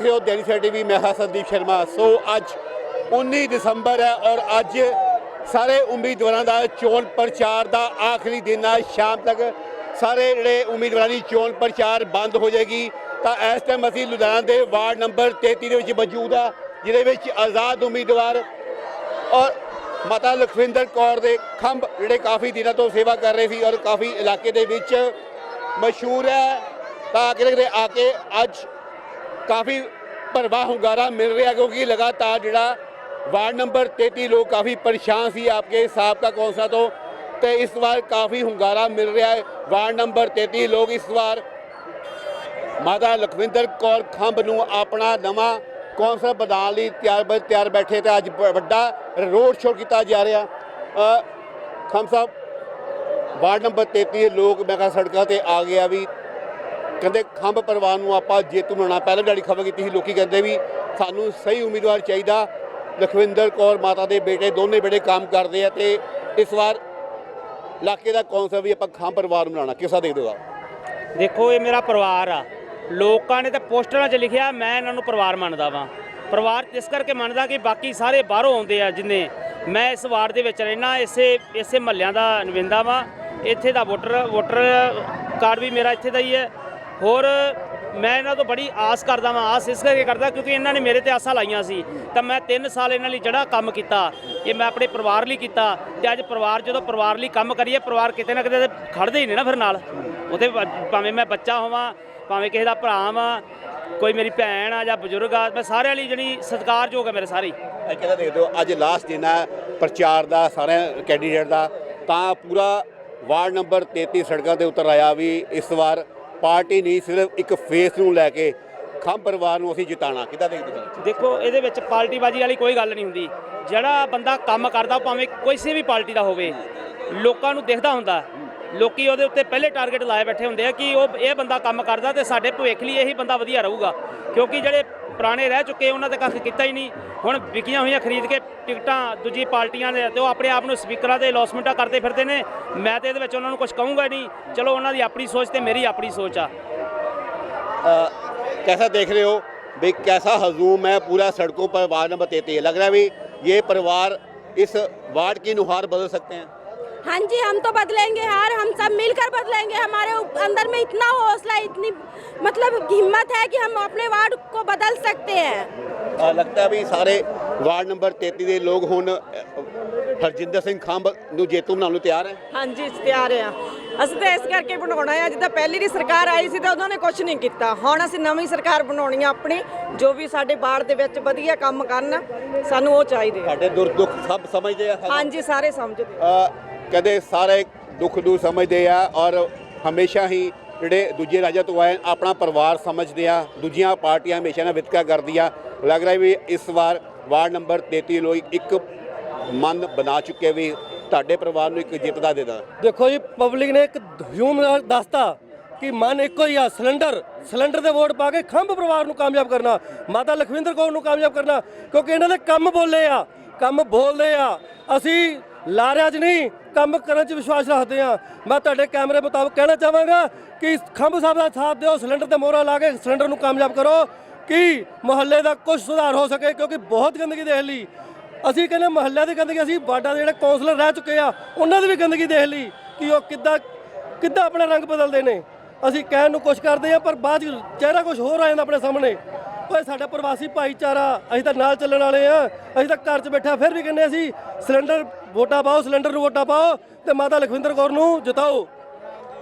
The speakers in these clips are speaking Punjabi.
ਰਹੇ ਹੋ ਦੈਨਿਕ ਟੀਵੀ ਮੈਂ ਹਾਂ ਸੰਦੀਪ ਸ਼ਰਮਾ। ਸੋ ਅੱਜ 19 ਦਸੰਬਰ ਹੈ ਔਰ ਅੱਜ ਸਾਰੇ ਉਮੀਦਵਾਰਾਂ ਦਾ ਚੋਣ ਪ੍ਰਚਾਰ ਦਾ ਆਖਰੀ ਦਿਨ ਹੈ। ਸ਼ਾਮ ਤੱਕ ਸਾਰੇ ਜਿਹੜੇ ਉਮੀਦਵਾਰਾਂ ਦੀ ਚੋਣ ਪ੍ਰਚਾਰ ਬੰਦ ਹੋ ਜਾਏਗੀ। ਤਾਂ ਇਸ ਟਾਈਮ ਅਸੀਂ ਲੁਧਿਆਣਾ ਦੇ ਵਾਰਡ ਨੰਬਰ 33 ਦੇ ਵਿੱਚ ਮੌਜੂਦ ਆ ਜਿਹਦੇ ਵਿੱਚ ਆਜ਼ਾਦ ਉਮੀਦਵਾਰ ਔਰ ਮਾਤਾ ਲਖਵਿੰਦਰ ਕੌਰ ਦੇ ਖੰਭ ਜਿਹੜੇ ਕਾਫੀ ਦਿਨਾਂ ਤੋਂ ਸੇਵਾ ਕਰ ਰਹੇ ਸੀ ਔਰ ਕਾਫੀ ਇਲਾਕੇ ਦੇ ਵਿੱਚ ਮਸ਼ਹੂਰ ਹੈ। ਤਾਂ ਕਿਤੇ ਆ ਕੇ ਅੱਜ ਕਾਫੀ ਭਰਵਾ ਹੁੰਗਾਰਾ ਮਿਲ ਰਿਹਾ ਕਿਉਂਕਿ ਲਗਾਤਾਰ ਜਿਹੜਾ ਵਾਰਡ ਨੰਬਰ 33 ਲੋਕ ਕਾਫੀ ਪਰੇਸ਼ਾਨ ਸੀ ਆਪਕੇ ਸਾਬਕਾ ਕੌਂਸਲਰ ਤੋਂ। ਤੇ ਇਸ ਵਾਰ ਕਾਫੀ ਹੁੰਗਾਰਾ ਮਿਲ ਰਿਹਾ ਹੈ। ਵਾਰਡ ਨੰਬਰ 33 ਲੋਕ ਇਸ ਵਾਰ ਮਾਤਾ ਲਖਵਿੰਦਰ ਕੌਰ ਖੰਭ ਨੂੰ ਆਪਣਾ ਨਵਾਂ ਕੌਂਸਲ ਬਣਾਉਣ ਲਈ ਤਿਆਰ ਬ, ਤਿਆਰ ਬੈਠੇ ਤੇ ਅੱਜ ਵੱਡਾ ਰੋਡ ਸ਼ੋਅ ਕੀਤਾ ਜਾ ਰਿਹਾ। ਖੰਭ ਸਾਹਿਬ, ਵਾਰਡ ਨੰਬਰ 33 ਲੋਕ ਮੈਂ ਕਿਹਾ ਸੜਕਾਂ ਤੇ ਆ ਗਿਆ ਵੀ ਕਹਿੰਦੇ ਖੰਭ ਪਰਿਵਾਰ ਨੂੰ ਆਪਾਂ ਜੇਤੂ ਬਣਾਉਣਾ ਪਹਿਲਾਂ ਜਿਹੜੀ ਖਬਰ ਕੀਤੀ ਸੀ, ਲੋਕੀ ਕਹਿੰਦੇ ਵੀ ਸਾਨੂੰ ਸਹੀ ਉਮੀਦਵਾਰ ਚਾਹੀਦਾ। ਲਖਵਿੰਦਰ ਕੌਰ ਮਾਤਾ ਦੇ ਬੇਟੇ, ਦੋਨੇ ਬੇਟੇ ਕੰਮ ਕਰਦੇ ਆ ਤੇ ਇਸ ਵਾਰ ਇਲਾਕੇ ਦਾ ਕੌਂਸਲ ਵੀ ਆਪਾਂ ਖੰਭ ਪਰਿਵਾਰ ਨੂੰ ਬਣਾਉਣਾ ਕਿਸਾ ਦੇਖਦੇ ਹੋ ਦੇਖੋ, ਇਹ ਮੇਰਾ ਪਰਿਵਾਰ ਆ। ਲੋਕਾਂ ਨੇ ਤਾਂ ਪੋਸਟਰਾਂ 'ਚ ਲਿਖਿਆ, ਮੈਂ ਇਹਨਾਂ ਨੂੰ ਪਰਿਵਾਰ ਮੰਨਦਾ ਵਾਂ। ਪਰਿਵਾਰ ਇਸ ਕਰਕੇ ਮੰਨਦਾ ਕਿ ਬਾਕੀ ਸਾਰੇ ਬਾਹਰੋਂ ਆਉਂਦੇ ਆ ਜਿੰਨੇ। ਮੈਂ ਇਸ ਵਾਰਡ ਦੇ ਵਿੱਚ ਰਹਿਣਾ ਇਸੇ ਇਸੇ ਮਹੱਲਿਆਂ ਦਾ ਨਵਿੰਦਾ ਵਾਂ। ਇੱਥੇ ਦਾ ਵੋਟਰ ਵੋਟਰ ਕਾਰਡ ਵੀ ਮੇਰਾ ਇੱਥੇ ਦਾ ਹੀ ਹੈ। ਹੋਰ ਮੈਂ ਇਹਨਾਂ ਤੋਂ ਬੜੀ ਆਸ ਕਰਦਾ ਵਾਂ, ਆਸ ਇਸ ਕਰਕੇ ਕਰਦਾ ਕਿਉਂਕਿ ਇਹਨਾਂ ਨੇ ਮੇਰੇ ਤੇ ਆਸਾਂ ਲਾਈਆਂ ਸੀ। ਤਾਂ ਮੈਂ 3 ਸਾਲ ਇਹਨਾਂ ਲਈ ਜਿਹੜਾ ਕੰਮ ਕੀਤਾ, ਇਹ ਮੈਂ ਆਪਣੇ ਪਰਿਵਾਰ ਲਈ ਕੀਤਾ ਤੇ ਅੱਜ ਪਰਿਵਾਰ ਜਦੋਂ ਪਰਿਵਾਰ ਲਈ ਕੰਮ ਕਰੀਏ, ਪਰਿਵਾਰ ਕਿਤੇ ਨਾ ਕਿਤੇ ਤੇ ਖੜਦੇ ਹੀ ਨੇ ਨਾ ਫਿਰ ਨਾਲ। ਉਹਦੇ ਭਾਵੇਂ ਮੈਂ ਬੱਚਾ ਹੋਵਾਂ, ਭਾਵੇਂ ਕਿਸੇ ਦਾ ਭਰਾ ਵਾਂ, ਕੋਈ ਮੇਰੀ ਭੈਣ ਆ ਜਾਂ ਬਜ਼ੁਰਗ ਆ, ਮੈਂ ਸਾਰਿਆਂ ਲਈ ਜਿਹੜੀ ਸਤਿਕਾਰਯੋਗ ਹੈ ਮੇਰੇ ਸਾਰੇ ਕਿਹਦਾ ਦੇਖਦੇ ਹੋ ਅੱਜ ਲਾਸਟ ਦਿਨ ਹੈ ਪ੍ਰਚਾਰ ਦਾ, ਸਾਰਿਆਂ ਕੈਂਡੀਡੇਟ ਦਾ, ਤਾਂ ਪੂਰਾ ਵਾਰਡ ਨੰਬਰ 33 ਸੜਕਾਂ ਤੇ ਉਤਰ ਆਇਆ ਵੀ ਇਸ ਵਾਰ ਪਾਰਟੀ ਨਹੀਂ, ਸਿਰਫ ਇੱਕ ਫੇਸ ਨੂੰ ਲੈ ਕੇ ਖੰਭ ਪਰਿਵਾਰ ਨੂੰ ਅਸੀਂ ਜਿਤਾਣਾ ਕਿੱਦਾਂ ਦੇਖਦੇ ਹੋ ਦੇਖੋ, ਇਹਦੇ ਵਿੱਚ ਪਾਰਟੀਬਾਜ਼ੀ ਵਾਲੀ ਕੋਈ ਗੱਲ ਨਹੀਂ ਹੁੰਦੀ। ਜਿਹੜਾ ਬੰਦਾ ਕੰਮ ਕਰਦਾ, ਉਹ ਭਾਵੇਂ ਕਿਸੇ ਵੀ ਪਾਰਟੀ ਦਾ ਹੋਵੇ, ਲੋਕਾਂ ਨੂੰ ਦਿਖਦਾ ਹੁੰਦਾ। ਲੋਕੀ ਉਹਦੇ ਉੱਤੇ ਪਹਿਲੇ ਟਾਰਗੇਟ ਲਾਏ ਬੈਠੇ ਹੁੰਦੇ ਆ ਕਿ ਉਹ ਇਹ ਬੰਦਾ ਕੰਮ ਕਰਦਾ ਤੇ ਸਾਡੇ ਭਵਿੱਖ ਲਈ ਇਹੀ ਬੰਦਾ ਵਧੀਆ ਰਹੂਗਾ ਕਿਉਂਕਿ ਜਿਹੜੇ ਪੁਰਾਣੇ ਰਹਿ ਚੁੱਕੇ ਉਹਨਾਂ ਤੇ ਕੱਖ ਕੀਤਾ ਹੀ ਨਹੀਂ ਹੁਣ ਵਿਕੀਆਂ ਹੋਈਆਂ ਖਰੀਦ ਕੇ ਟਿਕਟਾਂ ਦੂਜੀ ਪਾਰਟੀਆਂ ਦੇ ਤੇ ਉਹ ਆਪਣੇ ਆਪ ਨੂੰ ਸਪੀਕਰਾਂ ਦੇ ਲੌਸਮੈਂਟਾਂ ਕਰਦੇ ਫਿਰਦੇ ਨੇ ਮੈਂ ਤੇ ਇਹਦੇ ਵਿੱਚ ਉਹਨਾਂ ਨੂੰ ਕੁਝ ਕਹੂੰਗਾ ਨਹੀਂ ਚਲੋ ਉਹਨਾਂ ਦੀ ਆਪਣੀ ਸੋਚ ਤੇ ਮੇਰੀ ਆਪਣੀ ਸੋਚ ਆ कैसा देख रहे हो भाई कैसा हजूम है पूरा सड़कों पर वार्ड नंबर तैतीस है लग रहा है भी ये परिवार इस वार्ड की नुहार बदल सकते हैं हाँ जी हम तो बदलेंगे यार हम सब मिलकर बदलेंगे हमारे उप- अंदर में इतना हौसला इतनी मतलब हिम्मत है कि हम अपने वार्ड को बदल सकते हैं ਅ, ਲੱਗਦਾ ਵੀ ਸਾਰੇ ਵਾਰਡ ਨੰਬਰ 33 ਦੇ ਲੋਕ ਹੁਣ ਅ, ਹਰਜਿੰਦਰ ਸਿੰਘ ਖੰਭ ਨੂੰ ਜੇਤੂ ਬਣਾਉਣ ਨੂੰ ਤਿਆਰ ਹੈ ਹਾਂਜੀ ਅਸੀਂ ਤਿਆਰ ਆ ਅਸੀਂ ਤਾਂ ਇਸ ਕਰਕੇ ਬਣਾਉਣਾ ਹੈ ਜਿੱਦਾਂ ਪਹਿਲੀ ਦੀ ਸਰਕਾਰ ਆਈ ਸੀ ਤਾਂ ਉਹਨਾਂ ਨੇ ਕੁਝ ਨਹੀਂ ਕੀਤਾ ਹੁਣ ਅਸੀਂ ਨਵੀਂ ਸਰਕਾਰ ਬਣਾਉਣੀ ਆ ਆਪਣੀ ਜੋ ਵੀ ਸਾਡੇ ਬਾੜ ਦੇ ਵਿੱਚ ਵਧੀਆ ਕੰਮ ਕਰਨ ਸਾਨੂੰ ਉਹ ਚਾਹੀਦੇ ਆ ਸਾਡੇ ਦੁੱਖ ਦੁੱਖ ਸਭ ਸਮਝਦੇ ਆ ਹਾਂਜੀ ਸਾਰੇ ਸਮਝਦੇ ਅ, ਕਦੇ ਸਾਰੇ ਦੁੱਖ ਨੂੰ ਸਮਝਦੇ ਆ ਔਰ ਹਮੇਸ਼ਾ ਹੀ ਜਿਹੜੇ ਦੂਜੇ ਰਾਜਾਂ ਤੋਂ ਆਏ ਆਪਣਾ ਪਰਿਵਾਰ ਸਮਝਦੇ ਆ, ਦੂਜੀਆਂ ਪਾਰਟੀਆਂ ਹਮੇਸ਼ਾ ਨਾਲ ਵਿਤਕਰਾ ਕਰਦੀਆਂ ਲੱਗ ਰਿਹਾ ਵੀ ਇਸ ਵਾਰ ਵਾਰਡ ਨੰਬਰ 33 ਲੋਕ ਇੱਕ ਮਨ ਬਣਾ ਚੁੱਕੇ ਵੀ ਤੁਹਾਡੇ ਪਰਿਵਾਰ ਨੂੰ ਇੱਕ ਜਿੱਤ ਦਾ ਦੇਦਾ ਦੇਖੋ ਜੀ ਪਬਲਿਕ ਨੇ ਇੱਕ ਹਜੂਮ ਨਾਲ ਦੱਸਤਾ ਕਿ ਮਨ ਇੱਕੋ ਹੀ ਆ, ਸਿਲੰਡਰ ਸਿਲੰਡਰ ਦੇ ਵੋਟ ਪਾ ਕੇ ਖੰਭ ਪਰਿਵਾਰ ਨੂੰ ਕਾਮਯਾਬ ਕਰਨਾ, ਮਾਤਾ ਲਖਵਿੰਦਰ ਕੌਰ ਨੂੰ ਕਾਮਯਾਬ ਕਰਨਾ, ਕਿਉਂਕਿ ਇਹਨਾਂ ਦੇ ਕੰਮ ਬੋਲੇ ਆ, ਕੰਮ ਬੋਲਦੇ ਆ। ਅਸੀਂ ਲਾਰਿਆ 'ਚ ਨਹੀਂ, ਕੰਮ ਕਰਨ 'ਚ ਵਿਸ਼ਵਾਸ ਰੱਖਦੇ ਆ ਮੈਂ ਤੁਹਾਡੇ ਕੈਮਰੇ ਮੁਤਾਬਕ ਕਹਿਣਾ ਚਾਹਾਂਗਾ ਕਿ ਖੰਭ ਸਾਹਿਬ ਦਾ ਸਾਥ ਦਿਓ, ਸਿਲੰਡਰ ਤੇ ਮੋਹਰਾ ਲਾ ਕੇ ਸਿਲੰਡਰ ਨੂੰ ਕਾਮਯਾਬ ਕਰੋ, ਕਿ ਮੁਹੱਲੇ ਦਾ ਕੁਝ ਸੁਧਾਰ ਹੋ ਸਕੇ, ਕਿਉਂਕਿ ਬਹੁਤ ਗੰਦਗੀ ਦੇਖ ਲਈ। ਅਸੀਂ ਕਹਿੰਦੇ ਮੁਹੱਲਿਆਂ ਦੀ ਗੰਦਗੀ, ਅਸੀਂ ਵਾਰਡਾਂ ਦੇ ਜਿਹੜੇ ਕੌਂਸਲਰ ਰਹਿ ਚੁੱਕੇ ਆ, ਉਹਨਾਂ ਦੀ ਵੀ ਗੰਦਗੀ ਦੇਖ ਲਈ ਕਿ ਉਹ ਕਿੱਦਾਂ ਕਿੱਦਾਂ ਆਪਣਾ ਰੰਗ ਬਦਲਦੇ ਨੇ। ਅਸੀਂ ਕਹਿਣ ਨੂੰ ਕੁਛ ਕਰਦੇ ਆ ਪਰ ਬਾਅਦ 'ਚ ਚਿਹਰਾ ਕੁਝ ਹੋਰ ਆ ਜਾਂਦਾ ਆਪਣੇ ਸਾਹਮਣੇ। ਓਏ ਸਾਡਾ ਪ੍ਰਵਾਸੀ ਭਾਈਚਾਰਾ ਅਸੀਂ ਤਾਂ ਨਾਲ ਚੱਲਣ ਵਾਲੇ ਆ ਅਸੀਂ ਤਾਂ ਘਰ 'ਚ ਬੈਠਾ ਫਿਰ ਵੀ ਕਹਿੰਦੇ ਅਸੀਂ ਸਿਲੰਡਰ ਵੋਟਾਂ ਪਾਓ ਸਿਲੰਡਰ ਨੂੰ ਵੋਟਾਂ ਪਾਓ ਤੇ ਮਾਤਾ ਲਖਵਿੰਦਰ ਕੌਰ ਨੂੰ ਜਿਤਾਓ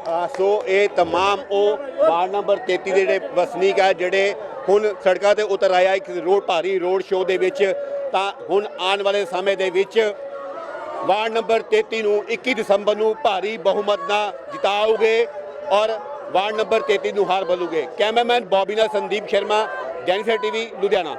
ਆ, ਸੋ ਇਹ तमाम ਉਹ ਵਾਰਡ ਨੰਬਰ 33 ਦੇ ਜਿਹੜੇ ਵਸਨੀਕ ਆ ਜਿਹੜੇ ਹੁਣ ਸੜਕਾਂ ਤੇ ਉਤਰ ਆਇਆ ਇੱਕ ਰੋਡ ਭਾਰੀ ਰੋਡ ਸ਼ੋਅ ਦੇ ਵਿੱਚ ਤਾਂ ਹੁਣ ਆਉਣ ਵਾਲੇ ਸਮੇਂ ਦੇ ਵਿੱਚ ਵਾਰਡ ਨੰਬਰ 33 ਨੂੰ 21 ਦਸੰਬਰ ਨੂੰ ਭਾਰੀ ਬਹੁਮਤ ਨਾਲ ਜਿਤਾਓਗੇ ਔਰ ਵਾਰਡ ਨੰਬਰ 33 ਨੂੰ ਹਾਰ ਬਲੂਗੇ ਕੈਮਰਾਮੈਨ ਬੌਬੀ ਨਾਲ ਸੰਦੀਪ ਸ਼ਰਮਾ ਜੈਨਸਰ ਟੀਵੀ ਲੁਧਿਆਣਾ।